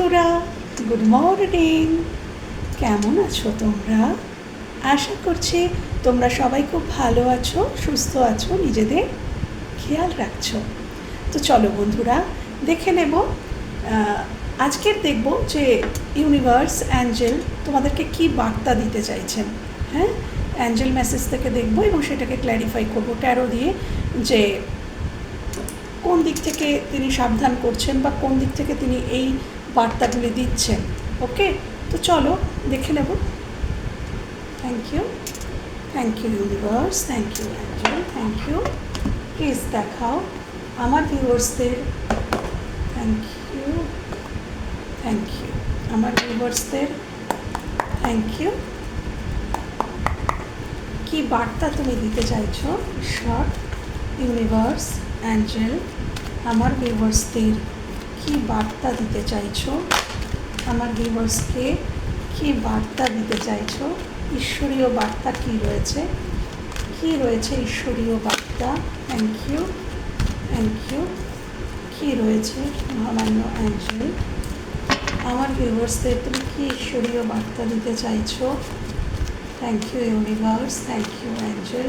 বন্ধুরা good morning কেমন আছো তোমরা? আশা করছি তোমরা সবাই খুব ভালো আছো, সুস্থ আছো, নিজেদের খেয়াল রাখছো। তো চলো বন্ধুরা, দেখে নেব আজকের দেখব যে ইউনিভার্স অ্যাঞ্জেল তোমাদেরকে কি বার্তা দিতে চাইছেন। হ্যাঁ? অ্যাঞ্জেল মেসেজ থেকে দেখব এবং সেটাকে ক্ল্যারিফাই করব। ট্যারো দিয়ে যে কোন দিক থেকে তিনি সাবধান করছেন বা কোন দিক থেকে তিনি এই বার্তাগুলি দিচ্ছেন ওকে? তো চলো, দেখে নেব। Thank you thank you universe thank you angel thank you please দেখাও আমার ভিউয়ার্সদের থ্যাংক ইউ থ্যাংক ইউ আমার ভিউয়ার্সদের থ্যাংক ইউ কি বার্তা তুমি দিতে চাইছো? ঈশ্বর ইউনিভার্স অ্যাঞ্জেল আমার ভিউয়ার্সদের কি বার্তা দিতে চাইছো? আমার ভিউয়ার্সকে কি বার্তা দিতে চাইছো? ঈশ্বরীয় বার্তা কি রয়েছে? কি রয়েছে ঈশ্বরীয় বার্তা? থ্যাংক ইউ থ্যাংক ইউ কি রয়েছে মহামান্য অ্যাঞ্জেল আমার ভিউয়ার্সদের তুমি কি ঈশ্বরীয় বার্তা দিতে চাইছো? Thank you universe thank you angel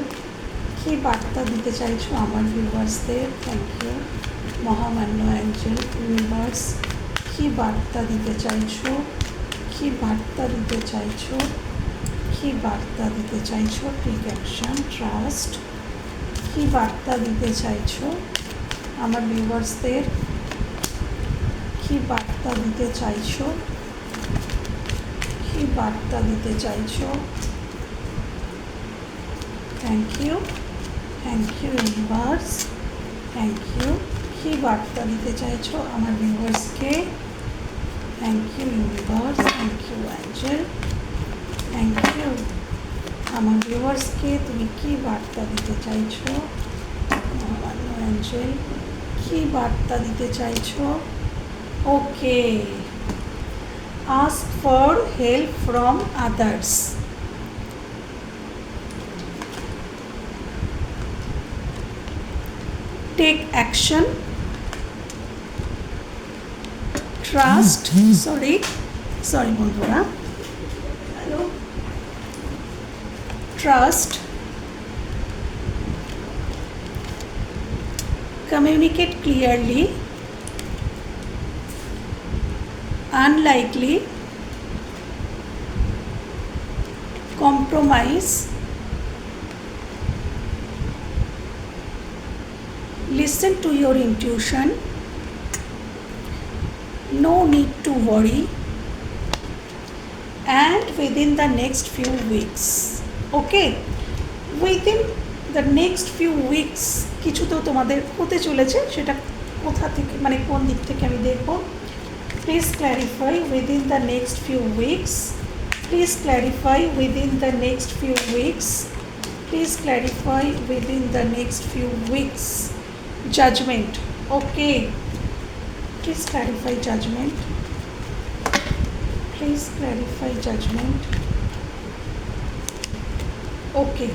কী বার্তা দিতে চাইছো আমার ভিউয়ার্সদের থ্যাংক ইউ মহামান্য অ্যাঞ্জেল ইউনিভার্স কী বার্তা দিতে চাইছো? কী বার্তা দিতে চাইছো? কী বার্তা দিতে চাইছো? টেক অ্যাকশন ট্রাস্ট কী বার্তা দিতে চাইছো? আমার ভিউয়ার্সদের কী বার্তা দিতে চাইছো? কী বার্তা দিতে চাইছো? Thank you thank you universe thank you কী বার্তা দিতে চাইছো আমার ভিউয়ার্সকে thank you universe thank you angel thank you আমার ভিউয়ার্সকে তুমি কী বার্তা দিতে চাইছো? মহামান্য অ্যাঞ্জেল কী বার্তা দিতে চাইছো? ওকে। Ask for help from others. Take action. trust sorry sorry বন্ধুরা hello trust communicate clearly unlikely compromise listen to your intuition No need to worry and within the next few weeks okay within the next few weeks কিছু তো তোমাদের হতে চলেছে সেটা কোথা থেকে মানে কোন দিক থেকে আমি দেখব Please clarify within the next few weeks. Please clarify within the next few weeks. Please clarify within the next few weeks. Judgment. Okay. Please clarify judgment. Please clarify judgment. Okay.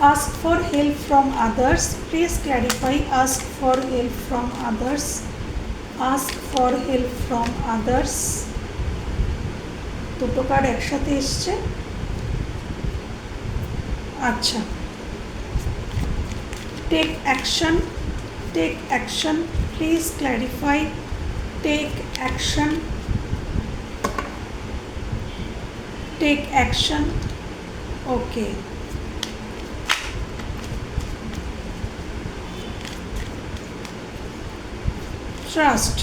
Ask for help from others. Please clarify. Ask for help from others. Ask for help from others দুটো card একসাথে এসছে আচ্ছা take action take action please clarify take action take action okay trust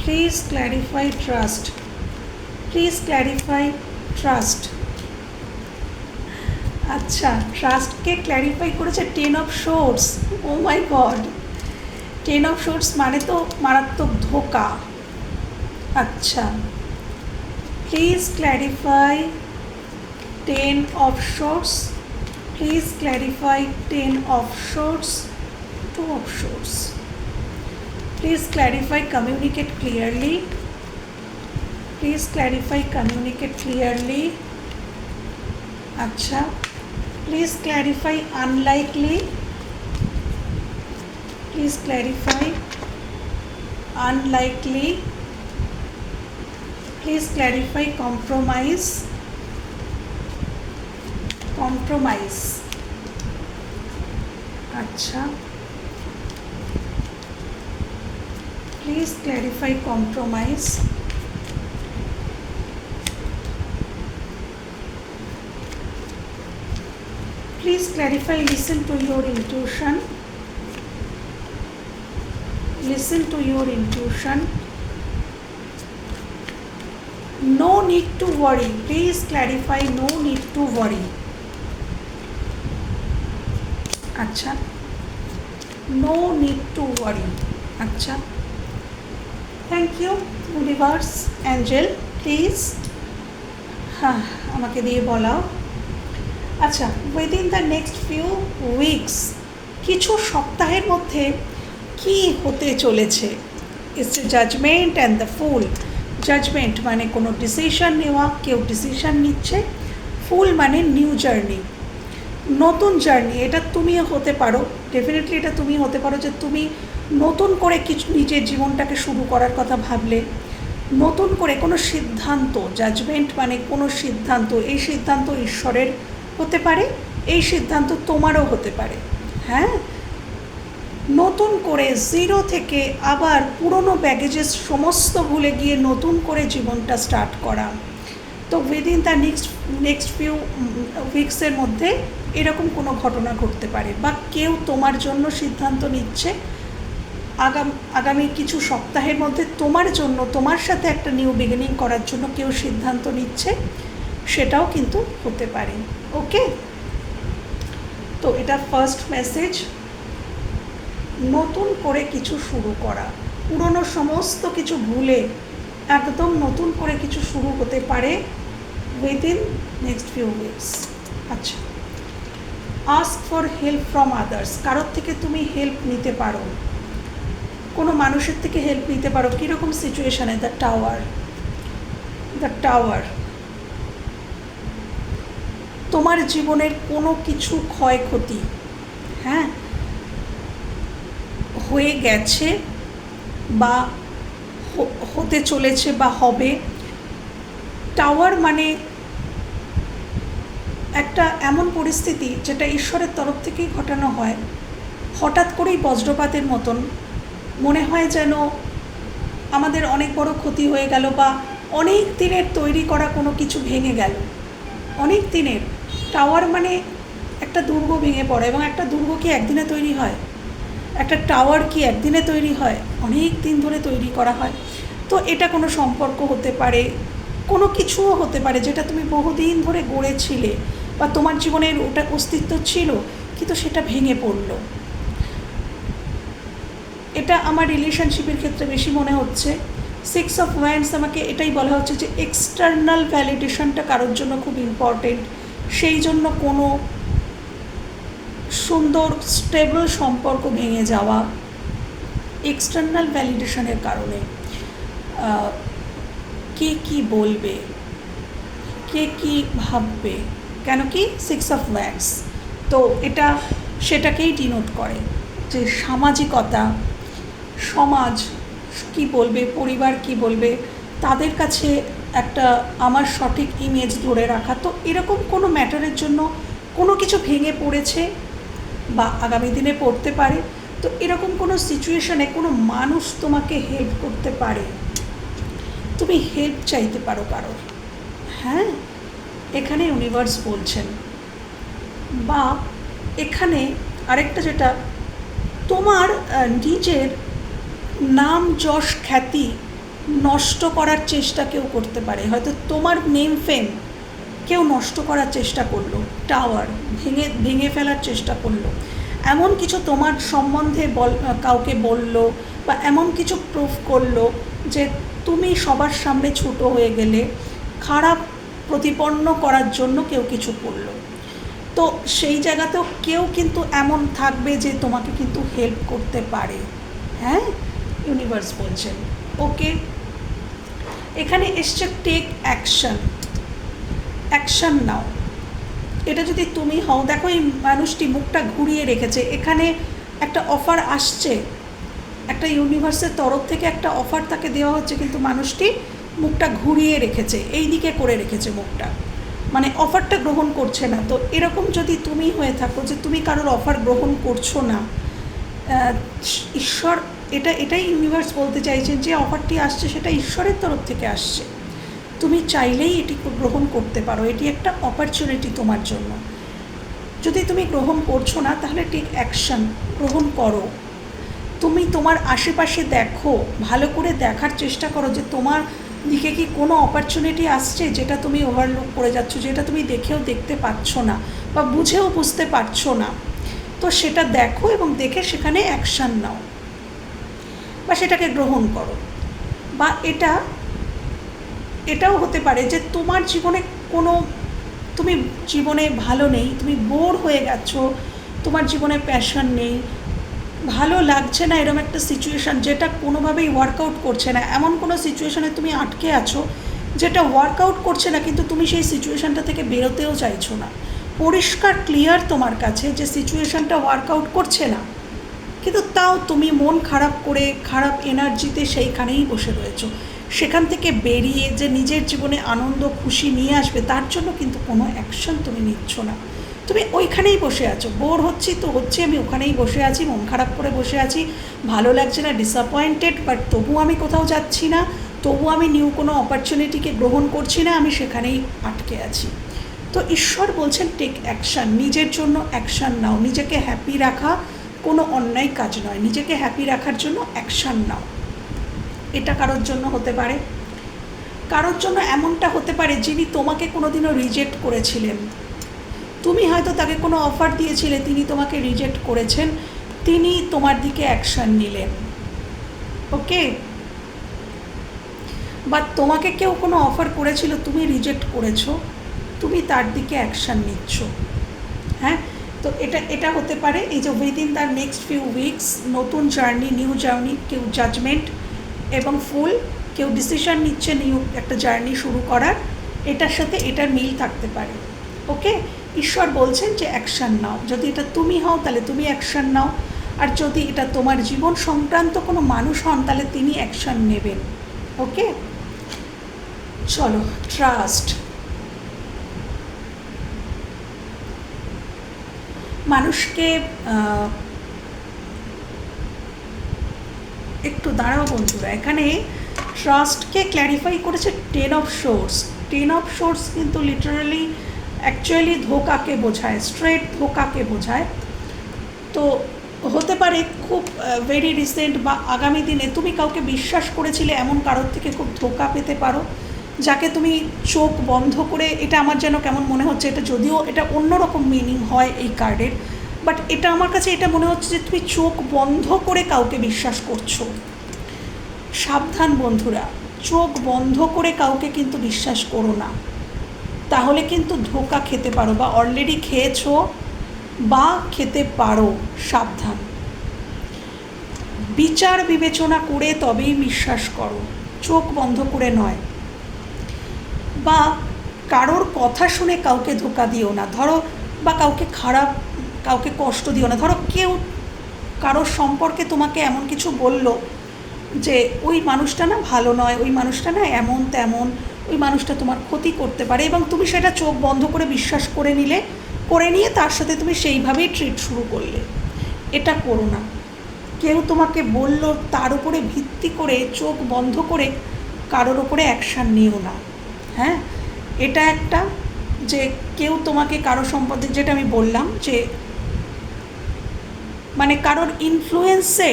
please clarify trust please clarify trust আচ্ছা ট্রাস্টকে clarify করেছে ten of source oh my god ten of source মানে তো মারাত্মক ধোকা আচ্ছা please clarify ten of source please clarify ten of source two of source Please clarify, communicate clearly. Please clarify, communicate clearly. Acha. Please clarify, unlikely. Please clarify. Unlikely. Please clarify compromise. Compromise. Acha. Please clarify compromise. please clarify listen to your intuition listen to your intuition. No need to worry. Please clarify, no need to worry. আচ্ছা no need to worry আচ্ছা thank you universe angel please হ্যাঁ আমাকে দিয়ে বলাও। আচ্ছা within the next few weeks কিছু সপ্তাহের মধ্যে কি হতে চলেছে? It's judgement and the full judgement মানে কোনো ডিসিশন নেওয়া, কেউ ডিসিশন নিচ্ছে। ফুল মানে নিউ জার্নি নতুন জার্নি এটা তুমিও হতে পারো। ডেফিনেটলি এটা তুমি হতে পারো যে তুমি নতুন করে কিছু নিজের জীবনটাকে শুরু করার কথা ভাবলে। নতুন করে কোনো সিদ্ধান্ত জাজমেন্ট মানে কোনো সিদ্ধান্ত, এই সিদ্ধান্ত ঈশ্বরের হতে পারে, এই সিদ্ধান্ত তোমারও হতে পারে। হ্যাঁ? নতুন করে জিরো থেকে আবার পুরনো ব্যাগেজেস সমস্ত ভুলে গিয়ে নতুন করে জীবনটা স্টার্ট করা। তো within the next next few উইক্সের মধ্যে এরকম কোনো ঘটনা ঘটতে পারে বা কেউ তোমার জন্য সিদ্ধান্ত নিচ্ছে। আগাম, আগামী কিছু সপ্তাহের মধ্যে তোমার জন্য, তোমার সাথে একটা নিউ বিগিনিং করার জন্য কেউ সিদ্ধান্ত নিচ্ছে, সেটাও কিন্তু হতে পারে। ওকে তো এটা ফার্স্ট মেসেজ নতুন করে কিছু শুরু করা। পুরনো সমস্ত কিছু ভুলে একদম নতুন করে কিছু শুরু হতে পারে উইদিন নেক্সট ফিউ উইকস আচ্ছা। Ask for help from others কারোর থেকে তুমি হেল্প নিতে পারো। কোনো মানুষের থেকে হেল্প নিতে পারো। কীরকম সিচুয়েশানে দ্য টাওয়ার দ্য টাওয়ার তোমার জীবনের কোনো কিছু ক্ষয়ক্ষতি। হ্যাঁ? হয়ে গেছে বা হতে চলেছে বা হবে, টাওয়ার মানে একটা এমন পরিস্থিতি যেটা ঈশ্বরের তরফ থেকেই ঘটানো হয়। হঠাৎ করেই বজ্রপাতের মতন মনে হয় যেন আমাদের অনেক বড় ক্ষতি হয়ে গেল বা অনেক দিনের তৈরি করা কোনো কিছু ভেঙে গেল। অনেক দিনের। টাওয়ার মানে একটা দুর্গ ভেঙে পড়ে এবং একটা দুর্গ কি একদিনে তৈরি হয়? একটা টাওয়ার কি একদিনে তৈরি হয়? অনেক দিন ধরে তৈরি করা হয়। তো এটা কোনো সম্পর্ক হতে পারে, কোনো কিছুও হতে পারে যেটা তুমি বহুদিন ধরে গড়েছিলে বা তোমার জীবনের ওটা অস্তিত্ব ছিল, কিন্তু সেটা ভেঙে পড়ল। এটা আমার রিলেশনশিপের ক্ষেত্রে বেশি মনে হচ্ছে। সিক্স অফ ওয়ান্স আমাকে এটাই বলা হচ্ছে যে এক্সটার্নাল ভ্যালিডেশনটা কারোর জন্য খুব ইম্পর্টেন্ট সেই জন্য কোনো সুন্দর স্টেবল সম্পর্ক ভেঙে যাওয়া এক্সটার্নাল ভ্যালিডেশনের কারণে। কে কি বলবে? কে কি ভাববে? কেন কি? সিক্স অফ ওয়ান্স তো এটা, সেটাকেই ডিনোট করে যে সামাজিকতা, সমাজ কি বলবে, পরিবার কি বলবে, তাদের কাছে একটা আমার সঠিক ইমেজ ধরে রাখা। তো এরকম কোনো ম্যাটারের জন্য কোনো কিছু ভেঙে পড়েছে? বা আগামী দিনে পড়তে পারে। তো এরকম কোনো সিচুয়েশনে কোনো মানুষ তোমাকে হেল্প করতে পারে? তুমি হেল্প চাইতে পারো কারোর। হ্যাঁ? এখানে ইউনিভার্স বলছেন। বা এখানে আরেকটা যেটা, তোমার নিজের নাম যশ খ্যাতি নষ্ট করার চেষ্টা কেউ করতে পারে। হয়তো তোমার নেম ফেম কেউ নষ্ট করার চেষ্টা করল টাওয়ার ভেঙে ভেঙে ফেলার চেষ্টা করল। এমন কিছু তোমার সম্বন্ধে বল, কাউকে বলল বা এমন কিছু প্রুফ করল যে তুমি সবার সামনে ছোট হয়ে গেলে খারাপ প্রতিপন্ন করার জন্য কেউ কিছু করল। তো সেই জায়গাতেও কেউ কিন্তু এমন থাকবে যে তোমাকে কিন্তু হেল্প করতে পারে। হ্যাঁ? ইউনিভার্স বলছেন। ওকে এখানে এসছে টেক অ্যাকশন অ্যাকশন নাও। এটা যদি তুমি হও, দেখো এই মানুষটি মুখটা ঘুরিয়ে রেখেছে। এখানে একটা অফার আসছে। একটা ইউনিভার্সের তরফ থেকে একটা অফার তাকে দেওয়া হচ্ছে, কিন্তু মানুষটি মুখটা ঘুরিয়ে রেখেছে, এই দিকে করে রেখেছে মুখটা। মানে অফারটা গ্রহণ করছে না। তো এরকম যদি তুমি হয়ে থাকো যে তুমি কারোর অফার গ্রহণ করছ না ঈশ্বর, এটা, এটাই ইউনিভার্স বলতে চাইছেন যে অফারটি আসছে, সেটা ঈশ্বরের তরফ থেকে আসছে। তুমি চাইলেই এটি গ্রহণ করতে পারো। এটি একটা অপরচুনিটি তোমার জন্য। যদি তুমি গ্রহণ করছ না, তাহলে টেক অ্যাকশন গ্রহণ করো। তুমি তোমার আশেপাশে দেখো, ভালো করে দেখার চেষ্টা করো যে তোমার দিকে কি কোনো অপরচুনিটি আসছে যেটা তুমি ওভারলুক করে যাচ্ছ, যেটা তুমি দেখেও দেখতে পাচ্ছ না বা বুঝেও বুঝতে পারছ না। তো সেটা দেখো এবং দেখে সেখানে অ্যাকশান নাও বা সেটাকে গ্রহণ করো। বা এটা এটাও হতে পারে যে তোমার জীবনে কোনো, তুমি জীবনে ভালো নেই, তুমি বোর হয়ে গেছো, তোমার জীবনে প্যাশন নেই, ভালো লাগছে না এরকম একটা সিচুয়েশান যেটা কোনোভাবেই ওয়ার্কআউট করছে না। এমন কোনো সিচুয়েশানে তুমি আটকে আছো যেটা ওয়ার্কআউট করছে না, কিন্তু তুমি সেই সিচুয়েশানটা থেকে বেরোতেও চাইছো না। পরিষ্কার ক্লিয়ার তোমার কাছে যে সিচুয়েশানটা ওয়ার্কআউট করছে না, কিন্তু তাও তুমি মন খারাপ করে, খারাপ এনার্জিতে সেইখানেই বসে রয়েছো। সেখান থেকে বেরিয়ে যে নিজের জীবনে আনন্দ, খুশি নিয়ে আসবে, তার জন্য কিন্তু কোনো অ্যাকশন তুমি নিচ্ছ না। তুমি ওইখানেই বসে আছো। বোর হচ্ছি তো হচ্ছে, আমি ওখানেই বসে আছি, মন খারাপ করে বসে আছি। ভালো লাগছে না ডিসঅ্যাপয়েন্টেড বাট তবু আমি কোথাও যাচ্ছি না। তবু আমি নিউ কোনো অপরচুনিটিকে গ্রহণ করছি না, আমি সেখানেই আটকে আছি। তো ঈশ্বর বলছেন টেক অ্যাকশান নিজের জন্য অ্যাকশান নাও। নিজেকে হ্যাপি রাখা কোনো অন্যায় কাজ নয়। নিজেকে হ্যাপি রাখার জন্য অ্যাকশান নাও। এটা কারোর জন্য হতে পারে। কারোর জন্য এমনটা হতে পারে যিনি তোমাকে কোনোদিনও রিজেক্ট করেছিলেন। তুমি হয়তো তাকে কোনো অফার দিয়েছিলে, তিনি তোমাকে রিজেক্ট করেছেন, তিনি তোমার দিকে অ্যাকশান নিলেন। ওকে? বা তোমাকে কেউ কোনো অফার করেছিল, তুমি রিজেক্ট করেছ, তুমি তার দিকে অ্যাকশান নিচ্ছ। হ্যাঁ? তো এটা এটা হতে পারে, এই যে within the next few weeks নতুন জার্নি নিউ জার্নি কেউ জাজমেন্ট এবং ফুল, কেউ ডিসিশন নিচ্ছে নিউ, একটা জার্নি শুরু করার, এটার সাথে এটার মিল থাকতে পারে। ওকে? ঈশ্বর বলছেন যে অ্যাকশান নাও। যদি এটা তুমি হও, তাহলে তুমি অ্যাকশান নাও। আর যদি এটা তোমার জীবন সংক্রান্ত কোনো মানুষ হন, তাহলে তিনি অ্যাকশান নেবেন। ওকে? চলো ট্রাস্ট মানুষকে একটু দাঁড়াও বন্ধুরা, এখানে ট্রাস্টকে ক্ল্যারিফাই করেছে ten of source ten of source কিন্তু লিটারালি অ্যাকচুয়ালি ধোকাকে বোঝায় স্ট্রেট ধোকাকে বোঝায়। তো হতে পারে খুব ভেরি রিসেন্ট বা আগামী দিনে তুমি কাউকে বিশ্বাস করেছিলে এমন কারোর থেকে খুব ধোকা পেতে পারো, যাকে তুমি চোখ বন্ধ করে, এটা আমার যেন কেমন মনে হচ্ছে, এটা যদিও এটা অন্যরকম মিনিং হয় এই কার্ডের বাট এটা আমার কাছে, এটা মনে হচ্ছে যে তুমি চোখ বন্ধ করে কাউকে বিশ্বাস করছ। সাবধান বন্ধুরা, চোখ বন্ধ করে কাউকে কিন্তু বিশ্বাস করো না। তাহলে কিন্তু ধোকা খেতে পারো বা অলরেডি খেয়েছো বা খেতে পারো, সাবধান। বিচার বিবেচনা করে তবেই বিশ্বাস করো, চোখ বন্ধ করে নয়। বা কারোর কথা শুনে কাউকে ধোকা দিও না। ধরো বা কাউকে খারাপ কাউকে কষ্ট দিও না। ধরো কেউ কারোর সম্পর্কে তোমাকে এমন কিছু বলল যে, ওই মানুষটা না ভালো নয়, ওই মানুষটা না এমন তেমন, ওই মানুষটা তোমার ক্ষতি করতে পারে। এবং তুমি সেটা চোখ বন্ধ করে বিশ্বাস করে নিলে, করে নিয়ে তার সাথে তুমি সেইভাবেই ট্রিট শুরু করলে। এটা করো না। কেউ তোমাকে বলল তার উপরে ভিত্তি করে, চোখ বন্ধ করে কারোর ওপরে অ্যাকশান নিও না। হ্যাঁ? এটা একটা যে, কেউ তোমাকে কারও সম্পর্কে, যেটা আমি বললাম যে মানে কারোর ইনফ্লুয়েন্সে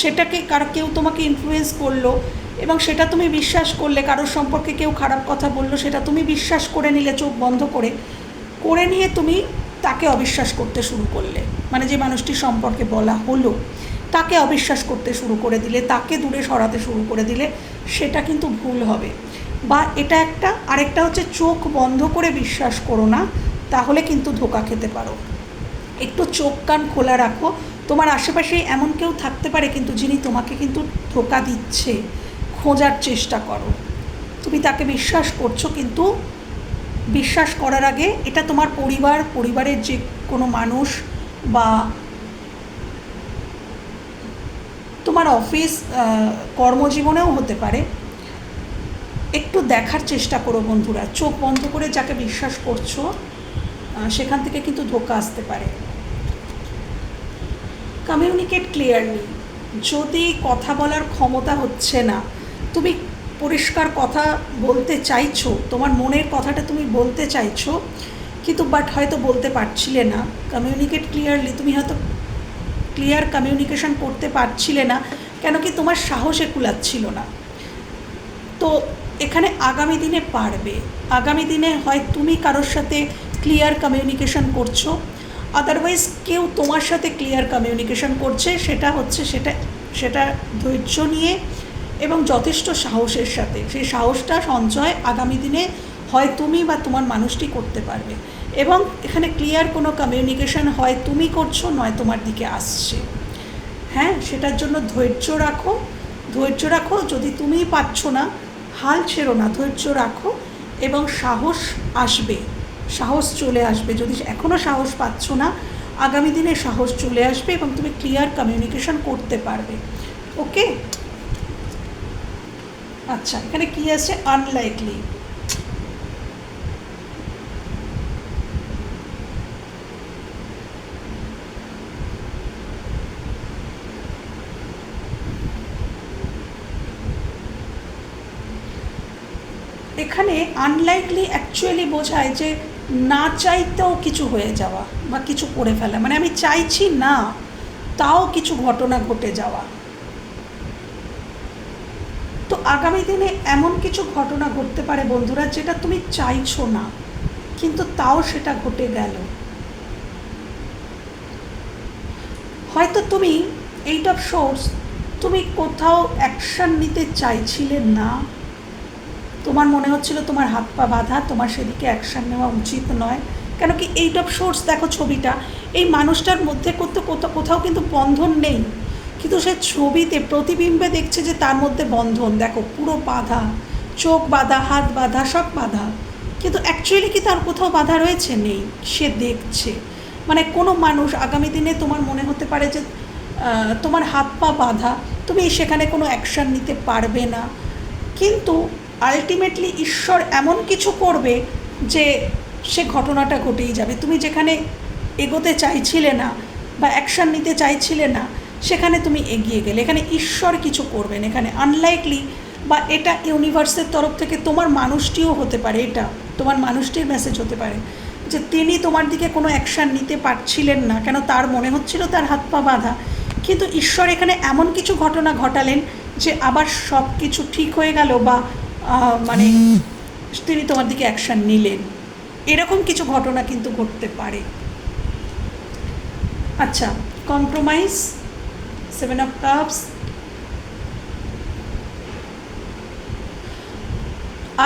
সেটাকে কার, কেউ তোমাকে ইনফ্লুয়েন্স করল এবং সেটা তুমি বিশ্বাস করলে, কারোর সম্পর্কে কেউ খারাপ কথা বলল, সেটা তুমি বিশ্বাস করে নিলে, চোখ বন্ধ করে করে নিয়ে তুমি তাকে অবিশ্বাস করতে শুরু করলে। মানে যে মানুষটির সম্পর্কে বলা হলো, তাকে অবিশ্বাস করতে শুরু করে দিলে, তাকে দূরে সরাতে শুরু করে দিলে, সেটা কিন্তু ভুল হবে। বা এটা একটা, আরেকটা হচ্ছে চোখ বন্ধ করে বিশ্বাস করো না, তাহলে কিন্তু ধোকা খেতে পারো। একটু চোখ কান খোলা রাখো। তোমার আশেপাশে এমন কেউ থাকতে পারে কিন্তু যিনি তোমাকে কিন্তু ধোকা দিচ্ছে। খোঁজার চেষ্টা করো। তুমি তাকে বিশ্বাস করছ কিন্তু বিশ্বাস করার আগে এটা তোমার পরিবার, পরিবারের যে কোনো মানুষ বা তোমার অফিস কর্মজীবনেও হতে পারে। একটু দেখার চেষ্টা করো বন্ধুরা। চোখ বন্ধ করে যাকে বিশ্বাস করছ সেখান থেকে কিন্তু ধোকা আসতে পারে। কমিউনিকেট ক্লিয়ারলি যদি কথা বলার ক্ষমতা হচ্ছে না, তুমি পরিষ্কার কথা বলতে চাইছো, তোমার মনের কথাটা তুমি বলতে চাইছো, কিন্তু বাট হয়তো বলতে পারছিলে না কমিউনিকেট ক্লিয়ারলি তুমি হয়তো ক্লিয়ার কমিউনিকেশন করতে পারছিলে না, কেন কি তোমার সাহসে কুলাচ্ছিল না। তো এখানে আগামী দিনে পারবে, আগামী দিনে হয় তুমি কারোর সাথে ক্লিয়ার কমিউনিকেশন করছ আদারওয়াইজ কেউ তোমার সাথে ক্লিয়ার কমিউনিকেশন করছে, সেটা হচ্ছে সেটা সেটা ধৈর্য নিয়ে এবং যথেষ্ট সাহসের সাথে। সেই সাহসটা, সঞ্চয় আগামী দিনে হয় তুমি বা তোমার মানুষটি করতে পারবে। এবং এখানে ক্লিয়ার কোনো কমিউনিকেশন হয় তুমি করছ, নয় তোমার দিকে আসছে। হ্যাঁ সেটার জন্য ধৈর্য রাখো। ধৈর্য রাখো, যদি তুমিই পাচ্ছ না, হাল ছেড়ো না, ধৈর্য রাখো এবং সাহস আসবে। সাহস চলে আসবে। যদি এখনও সাহস পাচ্ছ না, আগামী দিনে সাহস চলে আসবে এবং তুমি ক্লিয়ার কমিউনিকেশন করতে পারবে। ওকে আচ্ছা এখানে কি আছে? আনলাইকলি এখানে আনলাইকলি অ্যাকচুয়ালি বোঝায় যে না চাইতেও কিছু হয়ে যাওয়া বা কিছু করে ফেলা মানে আমি চাইছি না, তাও কিছু ঘটনা ঘটে যাওয়া। তো আগামী দিনে এমন কিছু ঘটনা ঘটতে পারে বন্ধুরা যেটা তুমি চাইছো না, কিন্তু তাও সেটা ঘটে গেল। হয়তো তুমি এইট অফ সোর্স তুমি কোথাও অ্যাকশান নিতে চাইছিলে না তোমার মনে হচ্ছিল তোমার হাত পা বাঁধা, তোমার সেদিকে অ্যাকশান নেওয়া উচিত নয়। কেন কি এইট অফ সোর্স দেখো ছবিটা, এই মানুষটার মধ্যে করতে কোথাও কোথাও কিন্তু বন্ধন নেই। কিন্তু সে ছবিতে প্রতিবিম্বে দেখছে যে তার মধ্যে বন্ধন। দেখো, পুরো বাঁধা, চোখ বাঁধা, হাত বাঁধা, সব বাঁধা। কিন্তু অ্যাকচুয়ালি কি তার কোথাও বাধা রয়েছে? নেই। সে দেখছে। মানে কোনো মানুষ আগামী দিনে তোমার মনে হতে পারে যে তোমার হাত পা বাঁধা, তুমি সেখানে কোনো অ্যাকশান নিতে পারবে না। কিন্তু আলটিমেটলি ঈশ্বর এমন কিছু করবে যে সে ঘটনাটা ঘটেই যাবে। তুমি যেখানে এগোতে চাইছিলে না বা অ্যাকশান নিতে চাইছিলে না, সেখানে তুমি এগিয়ে গেলে। এখানে ঈশ্বর কিছু করবেন। এখানে আনলাইকলি বা এটা ইউনিভার্সের তরফ থেকে তোমার মানুষটিও হতে পারে, এটা তোমার মানুষটির মেসেজ হতে পারে যে তিনি তোমার দিকে কোনো অ্যাকশান নিতে পারছিলেন না। কেন তার মনে হচ্ছিল তার হাত পা বাঁধা। কিন্তু ঈশ্বর এখানে এমন কিছু ঘটনা ঘটালেন যে আবার সব কিছু ঠিক হয়ে গেল বা মানে তিনি তোমার দিকে অ্যাকশান নিলেন। এরকম কিছু ঘটনা কিন্তু ঘটতে পারে। আচ্ছা কম্প্রোমাইজ সেভেন অফ কাপস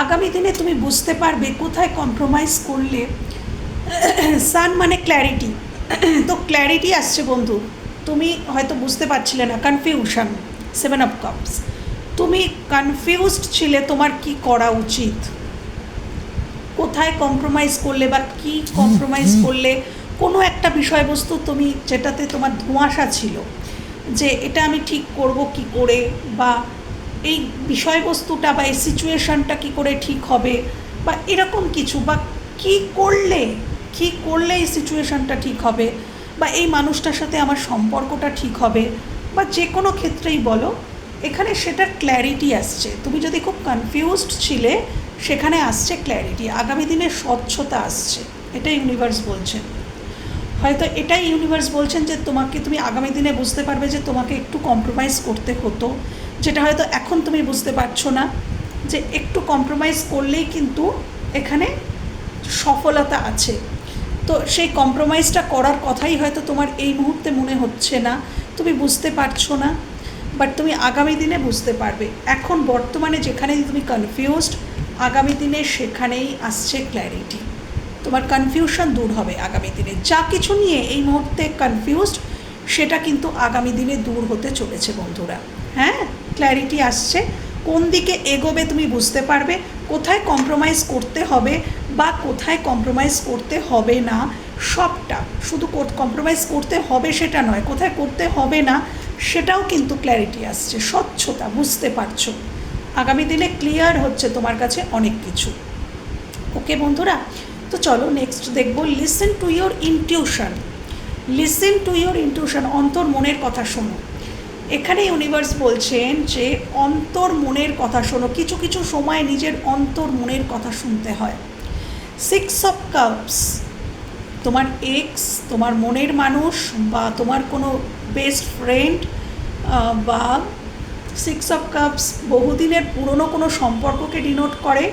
আগামী দিনে তুমি বুঝতে পারবে কোথায় কম্প্রোমাইজ করলে। সান মানে ক্ল্যারিটি তো ক্ল্যারিটি আসছে বন্ধু। তুমি হয়তো বুঝতে পারছিলে না কনফিউশন সেভেন অফ কাপস তুমি কনফিউজড ছিলে, তোমার কি করা উচিত? কোথায় কম্প্রোমাইজ করলে বা কি কম্প্রোমাইজ করলে? কোনো একটা বিষয়বস্তু তুমি যেটাতে তোমার ধোঁয়াশা ছিল, যে এটা আমি ঠিক করব কি করে? বা এই বিষয়বস্তুটা বা এই সিচুয়েশনটা কি করে ঠিক হবে? বা এরকম কিছু, বা কি করলে? কি করলে এই সিচুয়েশনটা ঠিক হবে? বা এই মানুষটার সাথে আমার সম্পর্কটা ঠিক হবে? বা যে কোনো ক্ষেত্রেই বলো এখানে সেটার ক্ল্যারিটি আসছে। তুমি যদি খুব কনফিউজড ছিলে, সেখানে আসছে ক্ল্যারিটি আগামী দিনে স্বচ্ছতা আসছে। এটা ইউনিভার্স বলছেন হয়তো এটাই ইউনিভার্স বলছেন যে তোমাকে তুমি আগামী দিনে বুঝতে পারবে যে তোমাকে একটু কম্প্রোমাইজ করতে হতো। যেটা হয়তো এখন তুমি বুঝতে পারছ না যে একটু কম্প্রোমাইজ করলেই কিন্তু এখানে সফলতা আছে। তো সেই কম্প্রোমাইজটা করার কথাই হয়তো তোমার এই মুহূর্তে মনে হচ্ছে না। তুমি বুঝতে পারছ না। বাট তুমি আগামী দিনে বুঝতে পারবে। এখন বর্তমানে যেখানে তুমি কনফিউজড আগামী দিনে সেখানেই আসছে ক্ল্যারিটি তোমার কনফিউশন দূর হবে আগামী দিনে। যা কিছু নিয়ে এই মুহূর্তে কনফিউজড সেটা কিন্তু আগামী দিনে দূর হতে চলেছে বন্ধুরা। হ্যাঁ? ক্ল্যারিটি আসছে। কোন দিকে এগোবে তুমি বুঝতে পারবে। কোথায় কম্প্রোমাইজ করতে হবে বা কোথায় কম্প্রোমাইজ করতে হবে না, সবটা। শুধু কম্প্রোমাইজ করতে হবে সেটা নয়। কোথায় করতে হবে না সেটাও কিন্তু ক্ল্যারিটি আসছে, স্বচ্ছতা, বুঝতে পারছ। আগামী দিনে ক্লিয়ার হচ্ছে তোমার কাছে অনেক কিছু। ওকে বন্ধুরা? তো চলো নেক্সট দেখব listen to your intuition listen to your intuition অন্তর মনের কথা শোনো। এখানে ইউনিভার্স বলছেন যে, অন্তর মনের কথা শোনো। কিছু কিছু সময় নিজের অন্তর মনের কথা শুনতে হয়। সিক্স অফ কাপস তোমার এক্স তোমার মনের মানুষ বা তোমার কোনো বেস্ট ফ্রেন্ড বা সিক্স অফ কাপস বহুদিনের পুরনো কোনো সম্পর্ককে ডিনোট করে,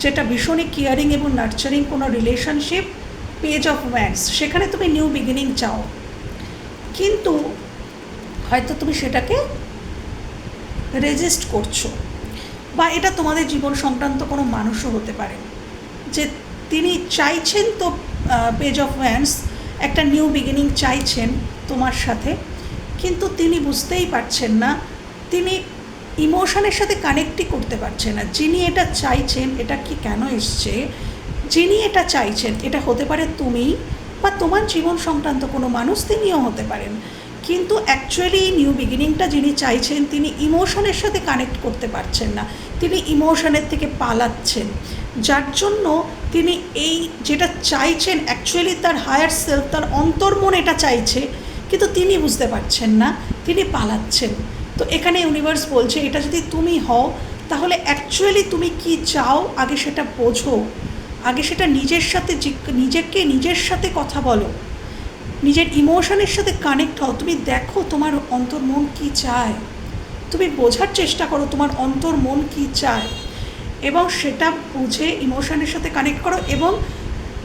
যেটা ভীষণই কেয়ারিং এবং নার্চারিং কোনো রিলেশনশিপ পেজ অফ ওয়ান্স সেখানে তুমি নিউ বিগিনিং চাও। কিন্তু হয়তো তুমি সেটাকে রেজিস্ট করছ। বা এটা তোমাদের জীবন সংক্রান্ত কোনো মানুষও হতে পারে। যে তিনি চাইছেন তো পেজ অফ ওয়ান্স একটা নিউ বিগিনিং চাইছেন তোমার সাথে, কিন্তু তিনি বুঝতেই পারছেন না, তিনি ইমোশনের সাথে কানেক্টই করতে পারছেন না। যিনি এটা চাইছেন, এটা কি কেন এসছে? যিনি এটা চাইছেন, এটা হতে পারে তুমি বা তোমার জীবন সংক্রান্ত কোনো মানুষ, তিনিও হতে পারেন। কিন্তু অ্যাকচুয়ালি নিউ বিগিনিংটা যিনি চাইছেন, তিনি ইমোশনের সাথে কানেক্ট করতে পারছেন না। তিনি ইমোশনের থেকে পালাচ্ছেন। যার জন্য তিনি এই যেটা চাইছেন অ্যাকচুয়ালি তার হায়ার সেলফ তার অন্তর্মন এটা চাইছে, কিন্তু তিনি বুঝতে পারছেন না, তিনি পালাচ্ছেন। তো এখানে ইউনিভার্স বলছে, এটা যদি তুমি হও, তাহলে অ্যাকচুয়ালি তুমি কি চাও? আগে সেটা বোঝো। আগে সেটা নিজের সাথে নিজেকে নিজের সাথে কথা বলো। নিজের ইমোশনের সাথে কানেক্ট হও। তুমি দেখো তোমার অন্তর মন কী চায়। তুমি বোঝার চেষ্টা করো তোমার অন্তর মন কী চায়। এবং সেটা বুঝে ইমোশনের সাথে কানেক্ট করো এবং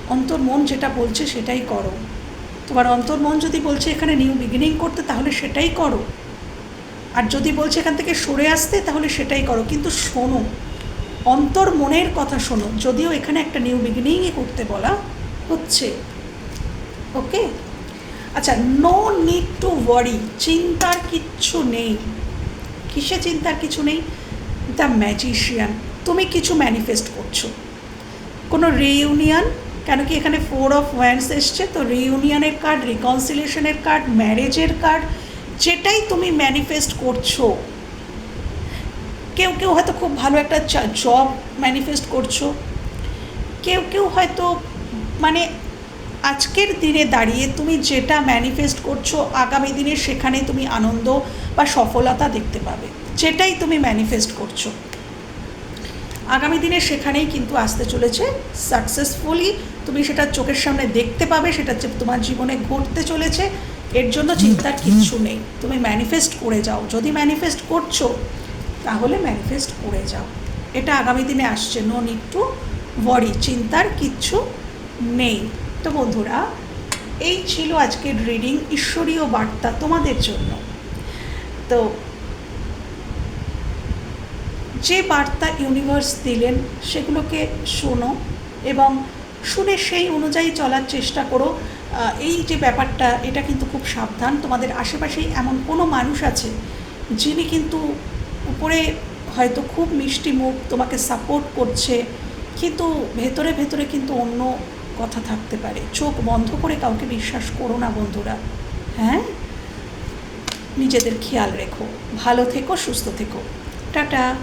অন্তর মন যেটা বলছে সেটাই করো। তোমার অন্তর মন যদি বলছে এখানে নিউ বিগিনিং করতে, তাহলে সেটাই করো। আর যদি বলছে এখান থেকে সরে আসতে, তাহলে সেটাই করো। কিন্তু শোনো, অন্তর মনের কথা শোনো। যদিও এখানে একটা নিউ বিগিনিংই করতে বলা হচ্ছে। ওকে? আচ্ছা নো নিড টু ওয়ারি চিন্তার কিচ্ছু নেই। কিসে চিন্তার কিছু নেই? দ্য ম্যাজিশিয়ান তুমি কিছু ম্যানিফেস্ট করছ। কোনো রিইউনিয়ন কেন কি এখানে ফোর অফ ওয়ান্স এসছে, তো রিইউনিয়নের কার্ড রিকনসিলেশনের কার্ড ম্যারেজের কার্ড যেটাই তুমি ম্যানিফেস্ট করছ, কেউ কেউ হয়তো খুব ভালো একটা জব ম্যানিফেস্ট করছ, কেউ কেউ হয়তো মানে আজকের দিনে দাঁড়িয়ে তুমি যেটা ম্যানিফেস্ট করছ, আগামী দিনে সেখানে তুমি আনন্দ বা সফলতা দেখতে পাবে, যেটাই তুমি ম্যানিফেস্ট করছ। আগামী দিনে সেখানেই কিন্তু আসতে চলেছে সাকসেসফুলি তুমি সেটা চোখের সামনে দেখতে পাবে সেটা তোমার জীবনে ঘটতে চলেছে এর জন্য চিন্তার কিচ্ছু নেই। তুমি ম্যানিফেস্ট করে যাও। যদি ম্যানিফেস্ট করছ তাহলে ম্যানিফেস্ট করে যাও। এটা আগামী দিনে আসছে নো নিড টু ওয়ারি চিন্তার কিচ্ছু নেই। তো বন্ধুরা এই ছিল আজকের রিডিং ঈশ্বরীয় বার্তা তোমাদের জন্য। তো যে বার্তা ইউনিভার্স দিলেন সেগুলোকে শোনো এবং শুনে সেই অনুযায়ী চলার চেষ্টা করো। এই যে ব্যাপারটা, এটা কিন্তু খুব সাবধান। তোমাদের আশেপাশেই এমন কোনো মানুষ আছে যিনি কিন্তু উপরে হয়তো খুব মিষ্টি মুখ, তোমাকে সাপোর্ট করছে, কিন্তু ভেতরে ভেতরে কিন্তু অন্য কথা থাকতে পারে। চোখ বন্ধ করে কাউকে বিশ্বাস করো না বন্ধুরা। হ্যাঁ? নিজেদের খেয়াল রেখো। ভালো থেকো, সুস্থ থেকো। টাটা।